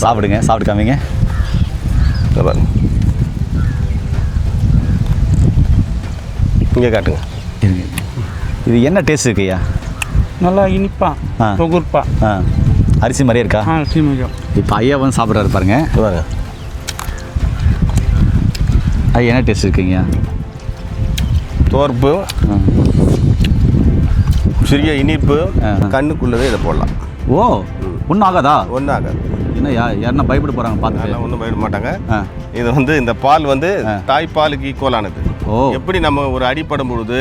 சாப்பிடுங்க சாப்பிட்டு காமிங்க. இங்க பாருங்க இங்கே காட்டுங்க இது என்ன டேஸ்ட் இருக்கு ஐயா? நல்லா இனிப்பா ஆ. அரிசி மாதிரியே இருக்கா? ஆ சீமையம் இப்போ ஐயா வந்து சாப்பிட்றாரு பாருங்க. ஐயா என்ன டேஸ்ட் இருக்குங்க தோற்பு ஆ. சிறிய இனிப்பு. கண்ணுக்குள்ளவே இதை போடலாம். ஓ ஒன்றும் ஆகாதா? ஒன்றும் ஆகாது. என்ன யா யாருன்னா பயப்பட போகிறாங்க அதெல்லாம் ஒன்றும் பயப்பட மாட்டாங்க. இது வந்து இந்த பால் வந்து தாய்ப்பாலுக்கு ஈக்குவலானது ஓ. எப்படி நம்ம ஒரு அடிப்படும் பொழுது.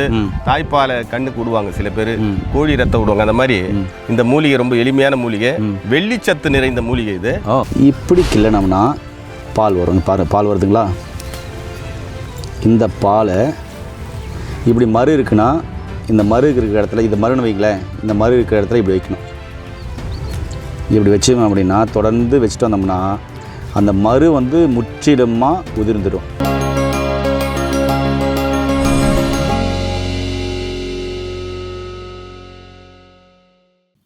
தாய்ப்பாலை கண்ணுக்கு விடுவாங்க சில பேர். கோழி ரத்தம் விடுவாங்க அந்த மாதிரி. இந்த மூலிகை ரொம்ப எளிமையான மூலிகை. வெள்ளிச்சத்து நிறைந்த மூலிகை இது. இப்படி கிள்ளனோம்னா பால் வரும் பாரு பால் வருதுங்களா? இந்த பாலை இப்படி மறு இருக்குன்னா இந்த மறு இருக்கிற இடத்துல இது மருன்னு வைங்களேன் இந்த மறு இருக்கிற இடத்துல இப்படி வைக்கணும். இப்படி வச்சோம் அப்படின்னா தொடர்ந்து வச்சுட்டு வந்தோம்னா அந்த மறு வந்து முற்றிலுமாக உதிர்ந்துடும்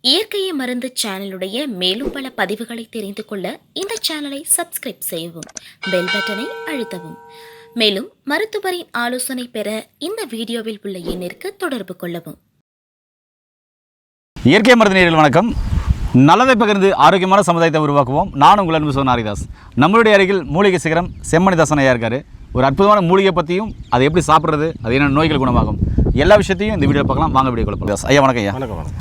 இயற்கையை மருந்து சேனலுடைய மேலும் பல பதிவுகளை தெரிந்து கொள்ள இந்த சேனலை சப்ஸ்கிரைப் செய்யவும் பெல் பட்டனை அழுத்தவும். மேலும் மருத்துவரின் ஆலோசனை பெற இந்த வீடியோவில் உள்ள எண்ணிற்கு தொடர்பு கொள்ளவும். இயற்கை மருந்து நேரில் வணக்கம். நல்லதை பகிர்ந்து ஆரோக்கியமான சமுதாயத்தை உருவாக்குவோம். நான் உங்கள் அன்பு சோன் ஹரிதாஸ். நம்மளுடைய அருகில் மூலிகை சிகரம் செம்மணிதாசன் ஐயா இருக்காரு. ஒரு அற்புதமான மூலிகை பற்றியும் அதை எப்படி சாப்பிட்றது அது என்ன நோய்கள் குணமாகும் எல்லா விஷயத்தையும் இந்த வீடியோ பார்க்கலாம். வாங்க வீடியோ கொடுப்போம் ஐயா வணக்கம் ஐயா. வணக்கம்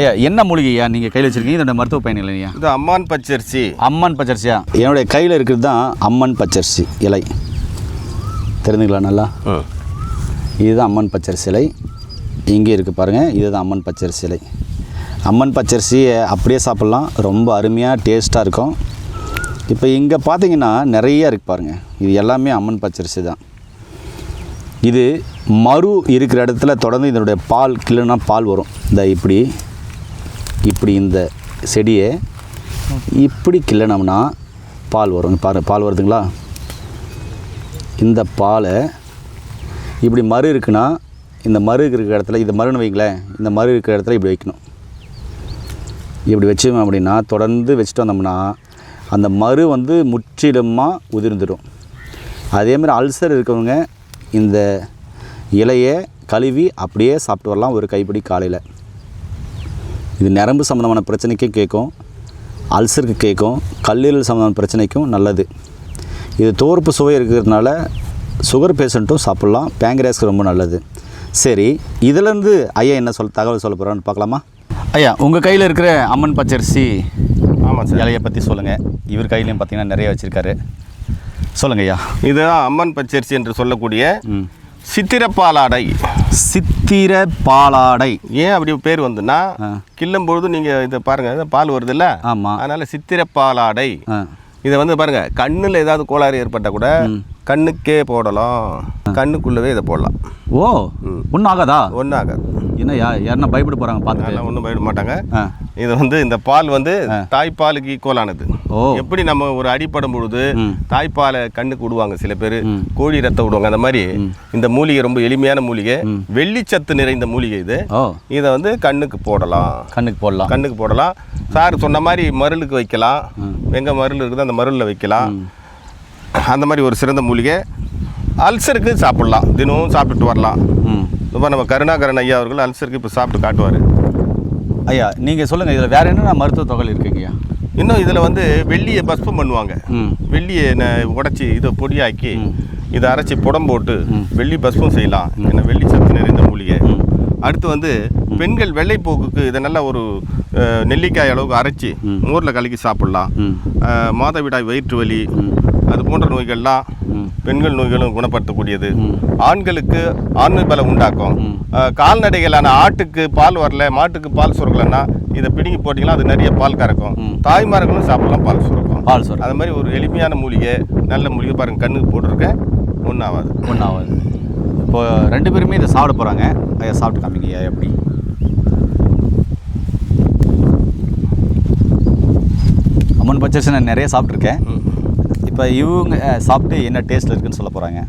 ஐயா என்ன மூலிகை ஐயா நீங்கள் கையில் வச்சிருக்கீங்க? இதோட மருத்துவ பயன் இல்லையா இது அம்மான் பச்சரிசி. அம்மன் பச்சரிசியா? என்னுடைய கையில் இருக்கிறது தான் அம்மன் பச்சரிசி இலை. தெரிஞ்சுங்களா நல்லா? இதுதான் அம்மன் பச்சரிசி இலை. இங்கே இருக்குது பாருங்கள் இதுதான் அம்மன் பச்சரிசி இலை. அம்மன் பச்சரிசியை அப்படியே சாப்பிட்லாம். ரொம்ப அருமையாக டேஸ்ட்டாக இருக்கும். இப்போ இங்கே பார்த்தீங்கன்னா நிறைய இருக்குது பாருங்கள் இது எல்லாமே அம்மன் பச்சரிசி தான். இது மறு இருக்கிற இடத்துல தொடர்ந்து இதனுடைய பால் கிள்ளுனா பால் வரும். இந்த இப்படி இப்படி இந்த செடியை இப்படி கிள்ளனோம்னா பால் வரும். பாரு பால் வருதுங்களா? இந்த பாலை இப்படி மறு இருக்குன்னா இந்த மறு இருக்கிற இடத்துல இது மறுன்னு வைங்களேன். இந்த மறு இருக்கிற இடத்துல இப்படி வைக்கணும். இப்படி வச்சோம் அப்படின்னா தொடர்ந்து வச்சுட்டு வந்தோம்னா அந்த மறு வந்து முற்றிலுமாக உதிர்ந்துடும் அதே மாதிரி அல்சர் இருக்கவங்க இந்த இலையை கழுவி அப்படியே சாப்பிட்டு வரலாம் ஒரு கைப்பிடி காலையில். இது நரம்பு சம்மந்தமான பிரச்சனைக்கும் கேட்கும் அல்சருக்கு கேட்கும் கல்லீரல் சம்மந்தமான பிரச்சனைக்கும் நல்லது. இது தோர்ப்பு சுவை இருக்கிறதுனால சுகர் பேஷண்ட்டும் சாப்பிட்லாம் பேங்கரேஸ்க்கு ரொம்ப நல்லது. சரி இதுலேருந்து ஐயா என்ன சொல் தகவல் சொல்ல போகிறான்னு பார்க்கலாமா? ஐயா உங்கள் கையில் இருக்கிற அம்மன் பச்சரிசி ஆமாம் சார். இலையை பற்றி சொல்லுங்கள் இவர் கையிலையும் பார்த்தீங்கன்னா நிறைய வச்சுருக்காரு. சொல்லுங்கள் ஐயா. இதுதான் அம்மன் பச்சரிசி என்று சொல்லக்கூடிய சித்திரப்பாலாடை. சித்திர பாலாடை ஏன் அப்படி பேர் வந்துன்னா. கிள்ளும் பொழுது நீங்கள் இதை பாருங்கள் இது பால் வருதுல்ல? ஆமாம் அதனால் சித்திரப்பாலாடை. இதை வந்து பாருங்க கண்ணில் ஏதாவது கோளாறு ஏற்பட்டால் கூட கண்ணுக்கே போடலாம். கண்ணுக்குள்ளவே இதை போடலாம். ஓ ஒன்றும் ஆகாதா? ஒன்றும் ஆகாது. என்ன யா யாருன்னா பயப்பட போகிறாங்க அதெல்லாம் ஒன்றும் பயப்பட மாட்டாங்க. இது வந்து இந்த பால் வந்து தாய்ப்பாலுக்கு ஈக்குவலானது ஓ. எப்படி நம்ம ஒரு அடிப்படும் பொழுது. தாய்ப்பாலை கண்ணுக்கு விடுவாங்க சில பேர். கோழி ரத்தம் விடுவாங்க அந்த மாதிரி. இந்த மூலிகை ரொம்ப எளிமையான மூலிகை. வெள்ளிச்சத்து நிறைந்த மூலிகை இது. இதை வந்து கண்ணுக்கு போடலாம். கண்ணுக்கு போடலாம். கண்ணுக்கு போடலாம். சார் சொன்ன மாதிரி மருளுக்கு வைக்கலாம். எங்கே மருள் இருக்குதோ அந்த மருளில் வைக்கலாம். அந்த மாதிரி ஒரு சிறந்த மூலிகை. அல்சருக்கு சாப்பிடலாம். தினமும் சாப்பிட்டுட்டு வரலாம். ம். இப்போ நம்ம கருணாகரன் ஐயா அவர்கள் அல்சருக்கு இப்போ சாப்பிட்டு காட்டுவார். ஐயா நீங்கள் சொல்லுங்கள் இதில் வேறு என்னென்ன மருத்துவ தொகை இருக்குங்கய்யா இன்னும் இதில் வந்து வெள்ளியை பஸ்பம் பண்ணுவாங்க. ம். வெள்ளியை உடச்சி இதை பொடியாக்கி இதை அரைச்சி புடம் போட்டு வெள்ளி பஸ்பம் செய்யலாம். ஏன்னா வெள்ளி சத்து நிறைந்த மூலிகை. அடுத்து வந்து பெண்கள் வெள்ளைப்போக்குக்கு இதை நல்லா ஒரு நெல்லிக்காய் அளவுக்கு அரைச்சி மோரில் கலக்கி சாப்பிடலாம். மாதவிடாய் வயிற்று வலி அது போன்ற நோய்கள்லாம் பெண்கள் நோய்களும் குணப்படுத்தக்கூடியது. ஆண்களுக்கு ஆண்மை பலம் உண்டாக்கும் கால்நடைகளான ஆட்டுக்கு பால் வரல மாட்டுக்கு பால் சுரக்கலைன்னா இதை பிடுங்கி போட்டிங்கன்னா அது நிறைய பால் கறக்கும். தாய்மார்களும் சாப்பிடலாம் பால் சுரக்கும். பால் சொல்கிறேன் அது மாதிரி ஒரு எளிமையான மூலிகை நல்ல மூலிகை பாருங்க கண்ணுக்கு போட்டிருக்கேன். ஒன்றும் ஆகாது ஒன்றாவது இப்போ ரெண்டு பேருமே இதை சாப்பிட போகிறாங்க ஐயா சாப்பிட்டு காமிங்க ஐயா எப்படி? அம்மன் பச்சரிசி நான் நிறைய சாப்பிட்ருக்கேன் இப்போ இவங்க சாப்பிட்டு என்ன டேஸ்ட்டில் இருக்குன்னு சொல்ல போகிறாங்க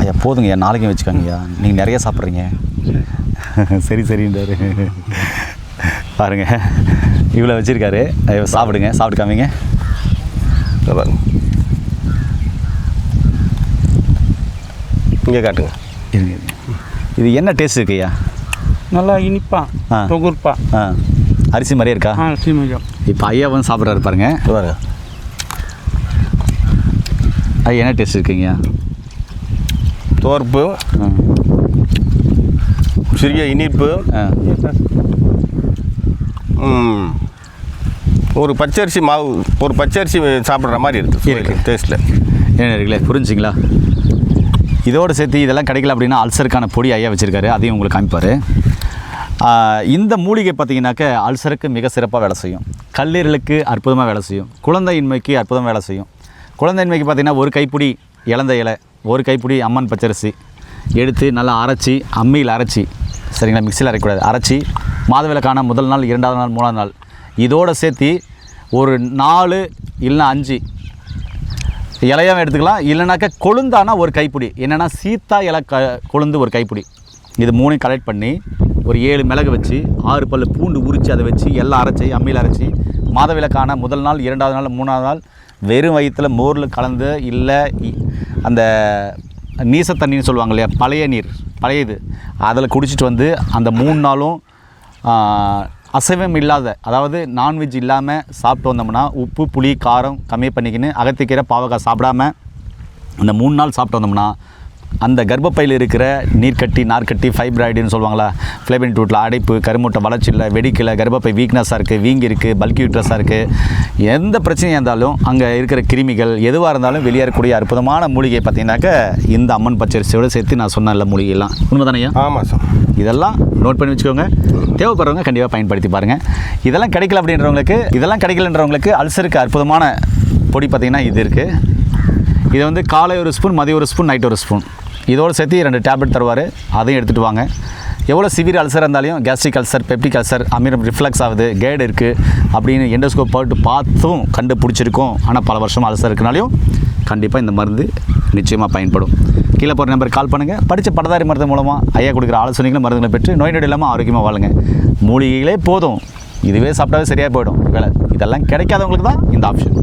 ஐயா போதுங்க ஐயா நாளைக்கும் வச்சுக்கோங்க ஐயா. நீங்கள் நிறைய சாப்பிட்றீங்க. சரி சரின்றாரு. பாருங்க. இவ்வளோ வச்சுருக்காரு. சாப்பிடுங்க. சாப்பிட்டு காமிங்க. இங்க பாருங்க. இங்கே காட்டுங்க. இருங்க இருங்க. இது என்ன டேஸ்ட் இருக்கு ஐயா? நல்லா இனிப்பா ஆ. அரிசி மாதிரியே இருக்கா? ஆ சீமஜம் இப்போ ஐயா வந்து சாப்பிட்றாரு பாருங்க. பாருங்க. ஐயா என்ன டேஸ்ட் இருக்குங்கய்யா தோற்பு. ஆ. சிறிய இனிப்பு. ஒரு பச்சரிசி மாவு ஒரு பச்சரிசி சாப்பிட்ற மாதிரி இருக்கு. இருக்குது டேஸ்ட்டில் என்ன இருக்குல்ல புரிஞ்சுங்களா? இதோடு சேர்த்து இதெல்லாம் கிடைக்கல அப்படின்னா அல்சருக்கான பொடி ஐயா வச்சுருக்காரு. அதையும் உங்களுக்கு காமிப்பார். இந்த மூலிகை பார்த்தீங்கன்னாக்க அல்சருக்கு மிக சிறப்பாக வேலை செய்யும். கல்லீரலுக்கு அற்புதமாக வேலை செய்யும். குழந்தையின்மைக்கு அற்புதமாக வேலை செய்யும். குழந்தைன்மைக்கு பார்த்தீங்கன்னா ஒரு கைப்பிடி இழந்த இலை ஒரு கைப்பிடி அம்மன் பச்சரிசி எடுத்து நல்லா அரைச்சி அம்மியில் அரைச்சி சரிங்களா மிக்சியில் அரைக்கக்கூடாது. அரைச்சி மாதவிலக்கான முதல் நாள் இரண்டாவது நாள் மூணாவது நாள். இதோடு சேர்த்து ஒரு நாலு இல்லைன்னா அஞ்சு இலையாவும் எடுத்துக்கலாம். இல்லைனாக்கா கொழுந்தானா ஒரு கைப்பிடி. என்னென்னா சீத்தா இலை க கொழுந்து ஒரு கைப்பிடி. இது மூணையும் கலெக்ட் பண்ணி ஒரு ஏழு மிளகு வச்சு ஆறு பல்லு பூண்டு உரித்து அதை வச்சு எல்லாம் அரைச்சி அம்மியில் அரைச்சி மாதவிலக்கான முதல் நாள் இரண்டாவது நாள் மூணாவது நாள் வெறும் வயிற்றில் மோரில் கலந்து இல்லை இ- அந்த நீச தண்ணின்னு சொல்லுவாங்க இல்லையா பழைய நீர் பழைய இது அதில் குடிச்சிட்டு வந்து அந்த மூணு நாளும் அசைவம் இல்லாத அதாவது நான்வெஜ் இல்லாமல் சாப்பிட்டு வந்தோம்னா உப்பு புளி காரம் கம்மி பண்ணிக்கின்னு அகத்திக்கீரை பாவக்காய் சாப்பிடாம அந்த மூணு நாள் சாப்பிட்டு வந்தோம்னா அந்த கர்ப்பப்பையில் இருக்கிற நீர்க்கட்டி நார்க்கட்டி ஃபைப்ராய்டுன்னு சொல்லுவாங்களா? ஃப்ளேபின் டூட்டில் அடைப்பு கருமுட்டை வளர்ச்சி இல்லை வெடிக்கலை கர்ப்பப்பை வீக்னஸாக இருக்குது வீங்கி இருக்குது பல்கி யூட்ரஸாக இருக்குது எந்த பிரச்சனையாக இருந்தாலும் அங்கே இருக்கிற கிருமிகள் எதுவாக இருந்தாலும் வெளியேறக்கூடிய அற்புதமான மூலிகை பார்த்தீங்கன்னாக்க இந்த அம்மன் பச்சரிசியோடு சேர்த்து நான் சொன்ன நல்ல மூலிகைலாம். உண்மைதானையா ஆமாம் சார் இதெல்லாம் நோட் பண்ணி வச்சுக்கோங்க. தேவைப்படுறவங்க கண்டிப்பாக பயன்படுத்தி பாருங்கள் இதெல்லாம் கிடைக்கல அப்படின்றவங்களுக்கு இதெல்லாம் கிடைக்கலன்றவங்களுக்கு அல்சருக்கு அற்புதமான பொடி பார்த்திங்கன்னா இது இருக்குது இது வந்து காலை ஒரு ஸ்பூன் மதியம் ஒரு ஸ்பூன் நைட் ஒரு ஸ்பூன் இதோடு சேர்த்து ரெண்டு டேப்லெட் தருவார். அதையும் எடுத்துகிட்டு வாங்க. எவ்வளோ சிவியர் அல்சர் இருந்தாலும் கேஸ்ட்ரிக் அல்சர் பெப்டிக் அல்சர் அமீரம் ரிஃப்ளெக்ஸ் ஆகுது கேடு இருக்குது அப்படின்னு எண்டோஸ்கோப் போட்டு பார்த்தும் கண்டுபிடிச்சிருக்கோம். ஆனால் பல வருஷம் அல்சர் இருக்கனாலையும் கண்டிப்பாக இந்த மருந்து நிச்சயமாக பயன்படும். கீழே போகிற நம்பருக்கு கால் பண்ணுங்கள் படித்த படதாரி மருந்து மூலமாக ஐயா கொடுக்குற ஆலோசனைகளும் மருந்துகளை பெற்று நோய் நொடி இல்லாமல் ஆரோக்கியமாக வாழுங்க. மூலிகைகளே போதும். இதுவே சாப்பிட்டாவே சரியாக போயிடும். வேலை இதெல்லாம் கிடைக்காதவங்களுக்கு தான் இந்த ஆப்ஷன்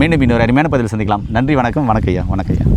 மீண்டும் இன்னொரு அருமையான பதில் சந்திக்கலாம். நன்றி வணக்கம். வணக்கம் ஐயா. வணக்கம் ஐயா.